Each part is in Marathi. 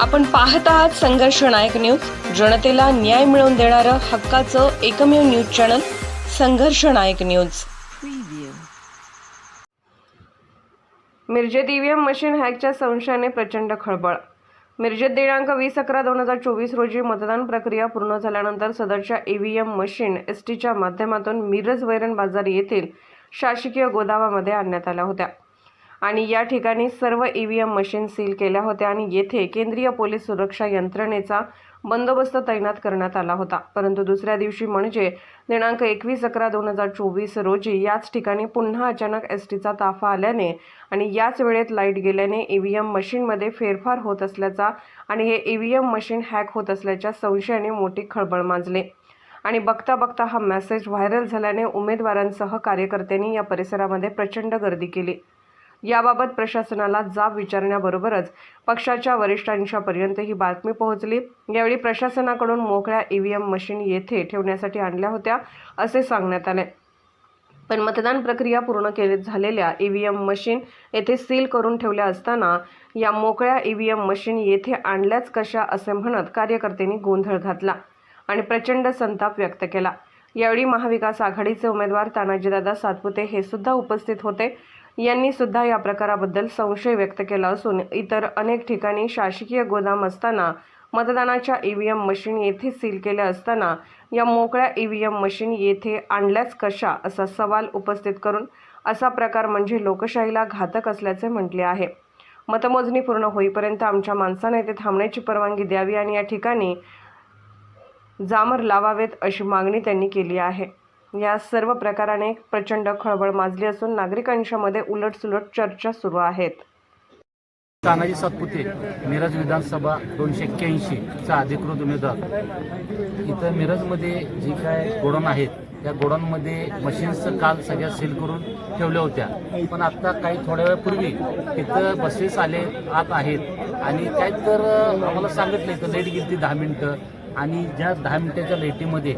आपण पाहत आहात संघर्ष नायक न्यूज. जनतेला न्याय मिळवून देणारं हक्काचं एकमेव news channel Sangharsh Nayak news. मिरजेत EVM machine हॅकच्या संशयाने प्रचंड खळबळ. मिरजेत दिनांक वीस अकरा दोन हजार चोवीस रोजी मतदान प्रक्रिया पूर्ण झाल्यानंतर सदरच्या ईव्हीएम मशीन एस टीच्या माध्यमातून मिरज वैरण बाजार येथील शासकीय गोदामामध्ये आणण्यात आल्या होत्या. आणि या ठिकाणी सर्व E V M machine seal केल्या होत्या आणि येथे केंद्रीय पोलीस सुरक्षा यंत्रणेचा बंदोबस्त तैनात करण्यात आला होता. परंतु दुसऱ्या दिवशी म्हणजे दिनांक एकवीस अकरा दोन हजार चोवीस रोजी याच ठिकाणी पुन्हा अचानक एस टीचा ताफा आल्याने आणि याच वेळेत लाइट गेल्याने ई व्ही एम मशीनमध्ये फेरफार होत असल्याचा आणि हे E V M machine hack होत असल्याच्या संशयाने मोठी खळबळ माजले. आणि बघता बघता हा मेसेज व्हायरल झाल्याने उमेदवारांसह कार्यकर्त्यांनी या परिसरामध्ये प्रचंड गर्दी केली. याबाबत प्रशासनाला जाब विचारण्याबरोबरच पक्षाच्या वरिष्ठांच्यापर्यंत ही बातमी पोहोचली. यावेळी प्रशासनाकडून मोकळ्या ईव्हीएम मशीन येथे ठेवण्यासाठी आणल्या होत्या असे सांगण्यात आले. पण मतदान प्रक्रिया पूर्ण केली झालेल्या ईव्हीएम मशीन येथे सील करून ठेवल्या असताना या मोकळ्या ईव्हीएम मशीन येथे आणल्याच कशा असे म्हणत कार्यकर्त्यांनी गोंधळ घातला आणि प्रचंड संताप व्यक्त केला. यावेळी महाविकास आघाडीचे उमेदवार तानाजीदादा सातपुते हे सुद्धा उपस्थित होते. यांनी सुद्धा या प्रकाराबद्दल संशय व्यक्त केला असून इतर अनेक ठिकाणी शासकीय गोदाम असताना मतदानाच्या ईव्हीएम मशीन येथे सील केल्या असताना या मोकळ्या ईव्हीएम मशीन येथे आणल्याच कशा असा सवाल उपस्थित करून असा प्रकार म्हणजे लोकशाहीला घातक असल्याचे म्हटले आहे. मतमोजणी पूर्ण होईपर्यंत आमच्या माणसाने येथे थांबण्याची परवानगी द्यावी आणि या ठिकाणी जामर लावावेत अशी मागणी त्यांनी केली आहे. या सर्व प्रकाराने प्रचंड खळबळ माजली असून नागरिकांच्यामध्ये उलटसुलट चर्चा सुरू आहेत. तानाजी सातपुते मिरज विधानसभा दोनशे एक्क्याऐंशीचा अधिकृत उमेदवार. इथं मिरजमध्ये जी काय गोडाऊन आहेत त्या गोडाऊनमध्ये मशीन्सचं काल सगळ्या सील करून ठेवल्या होत्या. पण आत्ता काही थोड्या वेळापूर्वी इथं बसेस आले आत आहेत. आणि काय तर आम्हाला सांगितलं इथं लेट गेली दहा मिनटं. आणि ज्या दहा मिनिटाच्या भेटीमध्ये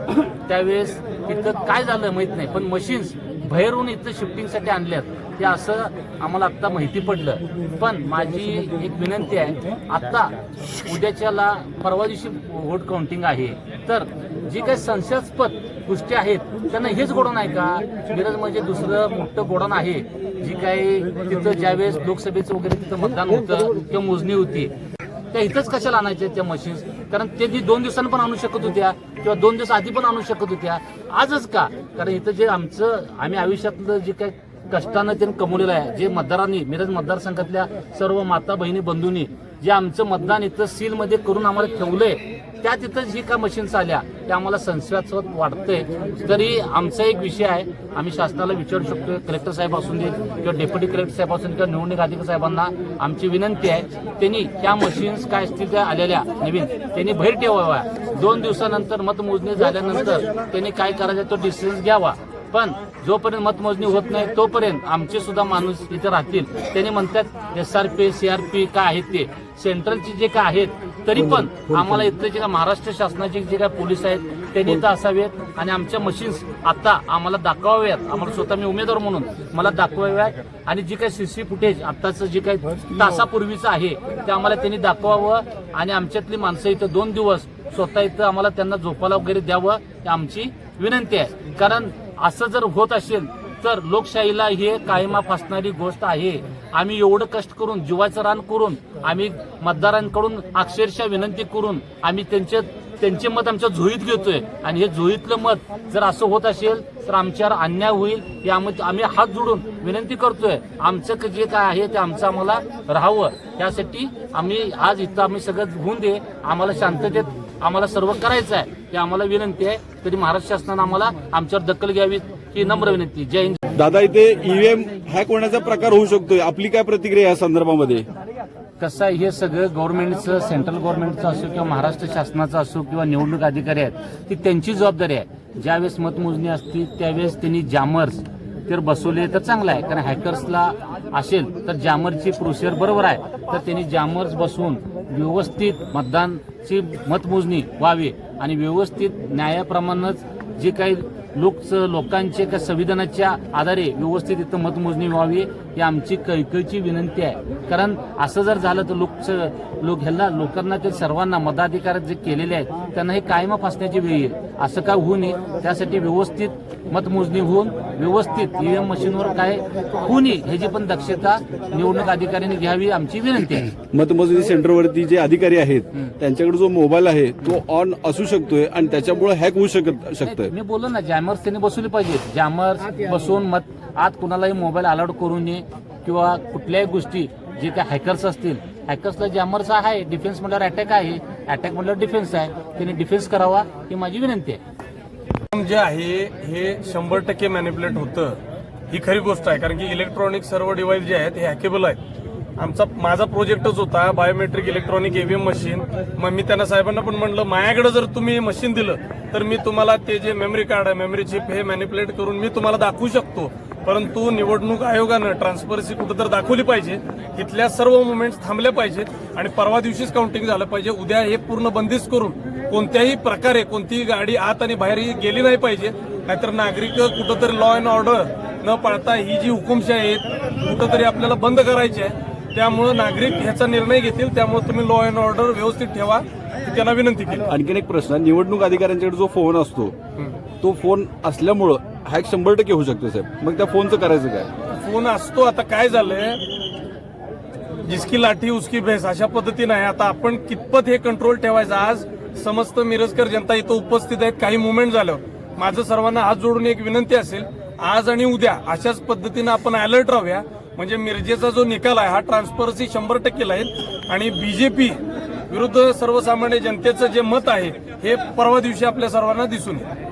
त्यावेळेस तिथं काय झालं माहीत नाही पण मशीन्स बाहेरून इथं शिफ्टिंगसाठी आणल्यात. ते असं आम्हाला आत्ता माहिती पडलं. पण माझी एक विनंती आहे आत्ता उद्याच्याला परवा दिवशी व्होट काउंटिंग आहे. तर जी काही संशयास्पद गोष्टी आहेत त्यांना हेच गोडण आहे का? मिरज म्हणजे दुसरं मोठं गोडण आहे. जी काही तिथं ज्यावेळेस लोकसभेचं वगैरे तिथं मतदान होतं किंवा मोजणी होती त्या इथंच कशाला आणायच्या त्या मशीन्स कारण ते ती दोन दिवसांनी पण आणू शकत होत्या किंवा दोन दिवस आधी पण आणू शकत होत्या. आजच का? कारण इथं जे आमचं आम्ही आयुष्यातलं जे काही कष्टानं त्यांनी कमवलेलं आहे. जे मतदारांनी मिरज मतदारसंघातल्या सर्व माता बहिणी बंधूंनी जे आमचं मतदान इथं सीलमध्ये करून आम्हाला ठेवलंय त्या तिथं जी का मशीन्स आल्या त्या आम्हाला संशयास्पद वाटतंय. तरी आमचा एक विषय आहे आम्ही शासनाला विचारू शकतो कलेक्टर साहेब असून दे किंवा डेप्युटी कलेक्टर साहेब असून किंवा निवडणूक अधिकारी साहेबांना आमची विनंती आहे त्यांनी त्या मशीन्स काय असतील त्या आलेल्या नवीन त्यांनी भैर ठेवाव्या दोन दिवसानंतर मतमोजणी झाल्यानंतर त्यांनी काय करायचं तो डिसिजन घ्यावा. पण जोपर्यंत मतमोजणी होत नाही तोपर्यंत आमचे सुद्धा माणूस इथे राहतील. त्यांनी म्हणतात S R P C R P काय आहेत ते? सेंट्रलचे जे काय आहेत तरी पण आम्हाला इथले जे काय महाराष्ट्र शासनाचे जे काय पोलीस आहेत त्यांनी इथं असावेत आणि आमच्या मशीन्स आता आम्हाला दाखवाव्यात. आम्हाला स्वतः मी उमेदवार म्हणून मला दाखवाव्यात. आणि जी काही सीसी फुटेज आत्ताचं जे काही तासापूर्वीचं आहे ते आम्हाला त्यांनी दाखवावं आणि आमच्यातली माणसं इथं दोन दिवस स्वतः इथं आम्हाला त्यांना झोपाला वगैरे द्यावं ही आमची विनंती आहे. कारण असं जर होत असेल तर लोकशाहीला हे कायमा फासणारी गोष्ट आहे. आम्ही एवढं कष्ट करून जीवाचं रान करून आम्ही मतदारांकडून अक्षरशः विनंती करून आम्ही त्यांचे त्यांचे मत आमच्या झोईत घेतोय. आणि हे झोईतलं मत जर असं होत असेल तर आमच्यावर अन्याय होईल यामध्ये आम्ही हात जोडून विनंती करतोय. आमचं क- जे काय आहे ते आमचं आम्हाला राहावं. त्यासाठी आम्ही आज इथं आम्ही सगळं होऊन दे. आम्हाला शांततेत आम्हाला सर्व करायचं आहे. हे आम्हाला विनंती आहे. तरी महाराष्ट्र शासनानं आम्हाला आमच्यावर दखल घ्यावी ही नम्र विनंती. जय हिंद. दादा इथे ईव्हीएम हॅक होण्याचा प्रकार होऊ शकतोय. आपली काय प्रतिक्रिया या संदर्भामध्ये? कसं आहे हे सगळं गव्हर्नमेंटचं सेंट्रल गव्हर्नमेंटचं असो किंवा महाराष्ट्र शासनाचं असो किंवा निवडणूक अधिकारी आहेत ती त्यांची जबाबदारी आहे. ज्यावेळेस मतमोजणी असते त्यावेळेस त्यांनी जामर्स तर बसवले तर चांगलं आहे. कारण हॅकर्सला असेल तर जामरची प्रोसिजर बरोबर आहे. तर त्यांनी जामर्स बसवून व्यवस्थित मतदानची मतमोजणी व्हावी आणि व्यवस्थित न्यायाप्रमाणेच जे काही लोकच लोकांचे का संविधानाच्या आधारे व्यवस्थित इथं मतमोजणी व्हावी ही आमची कळकळीची विनंती आहे. कारण असं जर झालं तर लोक लोक ह्यांना लोकांना ते सर्वांना मताधिकार जे केलेले आहेत त्यांना हे कायम फासण्याची वेळ येईल. असं काय होऊ नये. त्यासाठी व्यवस्थित मतमोजणी होऊन व्यवस्थित ईव्हीएम मशीनवर काय होऊ नये ह्याची पण दक्षता निवडणूक अधिकाऱ्यांनी घ्यावी आमची विनंती आहे. मतमोजणी सेंटरवरती जे अधिकारी आहेत त्यांच्याकडे जो मोबाईल आहे तो ऑन असू शकतोय आणि त्याच्यामुळे हॅक होऊ शकत शकतोय. मी बोललो ना जॅमर्स त्यांनी बसवले पाहिजेत. जॅमर्स बसवून मत आत कुणालाही मोबाईल अलाउड करू नये. किंवा कुठल्याही गोष्टी जे त्या हॅकर्स असतील हॅकर्सला जॅमर्स आहे डिफेन्स म्हटल्यावर अटॅक आहे अटॅक म्हटल्यावर डिफेन्स आहे त्यांनी डिफेन्स करावा ही माझी विनंती आहे. जे आहे हे शंभर टक्के मॅनिप्युलेट होतं. ही खरी गोष्ट आहे कारण की इलेक्ट्रॉनिक सर्व डिव्हाइस जे आहेत हे हॅकेबल आहेत. आमचा माझा प्रोजेक्टच होता बायोमेट्रिक इलेक्ट्रॉनिक एव्हीएम मशीन मग मी त्यांना साहेबांना पण म्हणलं माझ्याकडे जर तुम्ही मशीन दिलं तर मी तुम्हाला ते जे मेमरी कार्ड आहे मेमरी चिप हे मॅनिप्युलेट करून मी तुम्हाला दाखवू शकतो. परंतु निवडणूक आयोगानं ट्रान्सपरन्सी कुठं तर दाखवली पाहिजे. इथल्या सर्व मुवमेंट्स थांबल्या पाहिजेत आणि परवा दिवशीच काउंटिंग झालं पाहिजे. उद्या हे पूर्ण बंदिस्त करून कोणत्याही प्रकारे कोणतीही गाडी आत आणि बाहेर गेली नाही पाहिजे. नाहीतर नागरिक कुठंतरी लॉ अँड ऑर्डर न पाळता ही जी हुकुमशाही आहेत कुठंतरी आपल्याला बंद करायची आहे. त्यामुळे नागरिक ह्याचा निर्णय घेतील. त्यामुळे तुम्ही लॉ अँड ऑर्डर व्यवस्थित ठेवा. ही त्यांना विनंती केली. आणखीन एक प्रश्न. निवडणूक अधिकाऱ्यांच्याकडे जो फोन असतो तो फोन असल्यामुळं हॅक शंभर टक्के होऊ शकतो साहेब. मग त्या फोनचं करायचं काय? फोन असतो आता काय झालंय? जिसकी लाठी उसकी भेस अशा पद्धतीनं आहे. आता आपण कितपत हे कंट्रोल ठेवायचं? आज समस्त मिरजकर जनता इथं उपस्थित आहेत. काही मुवमेंट झालं माझं सर्वांना हात जोडून एक विनंती असेल आज आणि उद्या अशाच पद्धतीनं आपण अलर्ट राहूया. म्हणजे मिरजेचा जो निकाल आहे हा ट्रान्सपरन्सी शंभर टक्के राहील आणि बीजेपी विरुद्ध सर्वसामान्य जनतेचं जे मत आहे हे परवा दिवशी आपल्या सर्वांना दिसून येईल.